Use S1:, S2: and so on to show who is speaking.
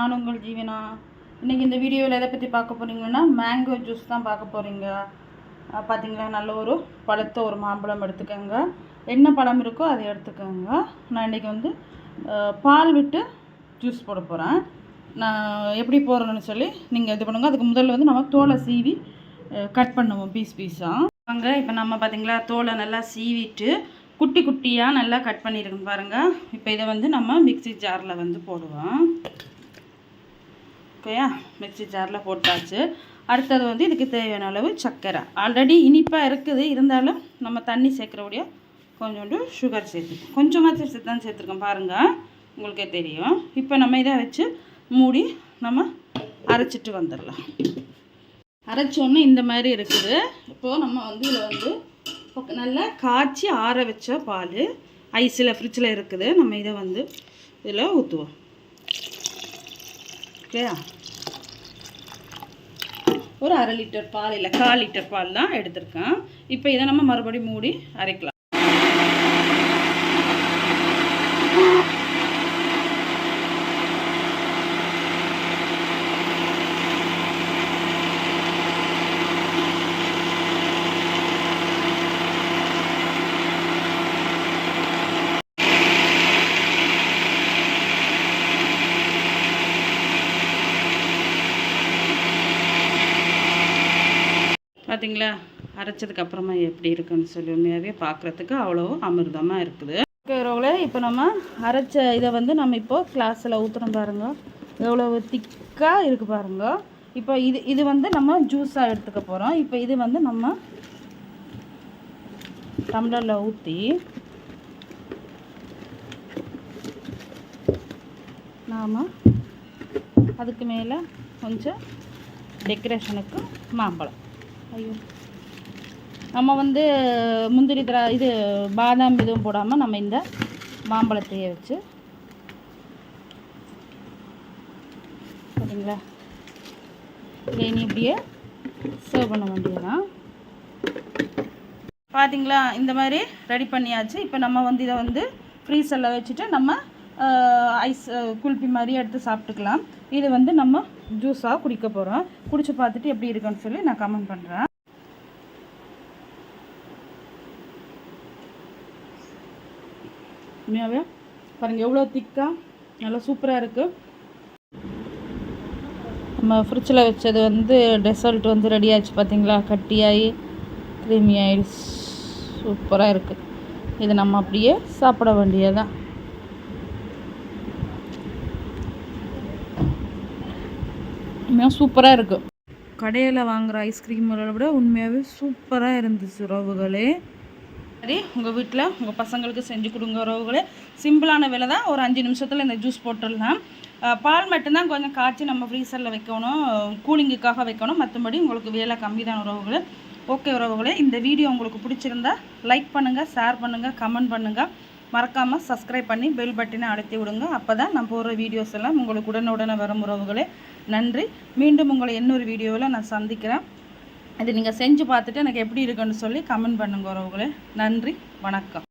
S1: நானும் உங்கள் ஜீவனா? இன்றைக்கி இந்த வீடியோவில் எதை பற்றி பார்க்க போகிறீங்கன்னா மேங்கோ ஜூஸ் தான் பார்க்க போகிறீங்க பார்த்தீங்களா நல்ல ஒரு பழுத்த ஒரு மாம்பழம் எடுத்துக்கோங்க. என்ன பழம் இருக்கோ அதை எடுத்துக்கோங்க. நான் இன்றைக்கி வந்து பால் விட்டு ஜூஸ் போட போகிறேன் நான் எப்படி போடுறேன்னு சொல்லி நீங்கள் இது பண்ணுங்கள் அதுக்கு முதல்ல வந்து நம்ம தோலை சீவி கட் பண்ணுவோம் பீஸ் பீஸாக வாங்க இப்போ நம்ம பார்த்தீங்களா தோலை நல்லா சீவிட்டு குட்டி குட்டியாக நல்லா கட் பண்ணியிருக்கோம் பாருங்கள் இப்போ இதை வந்து நம்ம மிக்ஸி ஜாரில் வந்து போடுவோம். ஓகேயா? மிக்சி ஜாரில் போட்டாச்சு. அடுத்தது வந்து இதுக்கு தேவையான அளவு சர்க்கரை ஆல்ரெடி இனிப்பாக இருக்குது. இருந்தாலும் நம்ம தண்ணி சேர்க்குறபடியா கொஞ்சோண்டு சுகர் சேர்த்து கொஞ்சமாக சேர்த்து தான் சேர்த்துருக்கோம் பாருங்கள் உங்களுக்கே தெரியும். இப்போ நம்ம இதை வச்சு மூடி நம்ம அரைச்சிட்டு வந்துடலாம். அரைச்சோன்னு இந்த மாதிரி இருக்குது. இப்போது நம்ம வந்து இதில் வந்து நல்லா காய்ச்சி ஆற வச்ச பால் ஐஸில் ஃப்ரிட்ஜில் இருக்குது. நம்ம இதை வந்து இதில் ஊற்றுவோம் இல்லையா ஒரு அரை லிட்டர் பால் இல்லை கால் லிட்டர் பால் தான் எடுத்திருக்கேன். இப்போ இதை நம்ம மறுபடியும் மூடி அரைக்கலாம். பார்த்தீங்களா அரைச்சதுக்கு அப்புறமா எப்படி இருக்குன்னு சொல்லி உண்மையாகவே பார்க்குறதுக்கு அவ்வளோ அமிர்தமாக இருக்குது. இருக்கிறவங்களே இப்போ நம்ம அரைச்ச இதை வந்து நம்ம இப்போ கிளாஸில் ஊற்றுறோம் பாருங்க. எவ்வளோ திக்காக இருக்குது பாருங்க. இப்போ இது இது வந்து நம்ம ஜூஸாக எடுத்துக்க போகிறோம் இப்போ இது வந்து நம்ம டம்ளரில் ஊற்றி நாம் அதுக்கு மேலே கொஞ்சம் டெக்கரேஷனுக்கு மாம்பழம். ஐயோ. நம்ம வந்து முந்திரி திரா இது பாதாம் இதுவும் போடாமல் நம்ம இந்த மாம்பழத்தையே வச்சு சரிங்களா? இதை இனி இப்படியே சர்வ் பண்ண வேண்டியதுதான். பார்த்தீங்களா இந்த மாதிரி ரெடி பண்ணியாச்சு. இப்போ நம்ம வந்து இதை வந்து ஃப்ரீசரில் வச்சுட்டு நம்ம ஐஸ் குல்பி மாதிரி எடுத்து சாப்பிட்டுக்கலாம். இது வந்து நம்ம ஜூஸாக குடிக்க போகிறோம் குடிச்சு பார்த்துட்டு எப்படி இருக்குன்னு சொல்லி நான் கமெண்ட் பண்ணுறேன் உண்மையாகவே பாருங்கள் எவ்வளோ திக்காக நல்லா சூப்பராக இருக்குது நம்ம ஃப்ரிட்ஜில் வச்சது வந்து டெசர்ட் வந்து ரெடி ஆச்சு பார்த்தீங்களா கட்டியாகி க்ரீமி ஆயிடுச்சு. சூப்பராக இருக்குது இது நம்ம அப்படியே சாப்பிட வேண்டியதான் உண்மையாக சூப்பராக இருக்குது கடையில் வாங்குகிற ஐஸ்கிரீம்களை விட உண்மையாகவே சூப்பராக இருந்துச்சு உறவுகளே. சரி உங்கள் வீட்டில் உங்கள் பசங்களுக்கு செஞ்சு கொடுங்க உறவுகளே. சிம்பிளான விலை தான். ஒரு அஞ்சு நிமிஷத்தில் இந்த ஜூஸ் போட்டுடலாம். பால் மட்டும்தான் கொஞ்சம் காய்ச்சி நம்ம ஃப்ரீசரில் வைக்கணும். கூலிங்குக்காக வைக்கணும். மற்றபடி உங்களுக்கு வேலை கம்மி தான் உறவுகளே. ஓகே உறவுகளே இந்த வீடியோ உங்களுக்கு பிடிச்சிருந்தா லைக் பண்ணுங்கள் ஷேர் பண்ணுங்கள் கமெண்ட் பண்ணுங்கள் மறக்காமல் சப்ஸ்கிரைப் பண்ணி பெல் பட்டனை அழுத்தி விடுங்க. அப்போ தான் நான் போடுற வீடியோஸ் எல்லாம் உங்களுக்கு உடனுடனே வரும் உறவுகளே. நன்றி. மீண்டும் உங்களை இன்னொரு வீடியோவில் நான் சந்திக்கிறேன். இது நீங்கள் செஞ்சு பார்த்துட்டு எனக்கு எப்படி இருக்குன்னு சொல்லி கமெண்ட் பண்ணுங்க உறவுகளே. நன்றி. வணக்கம்.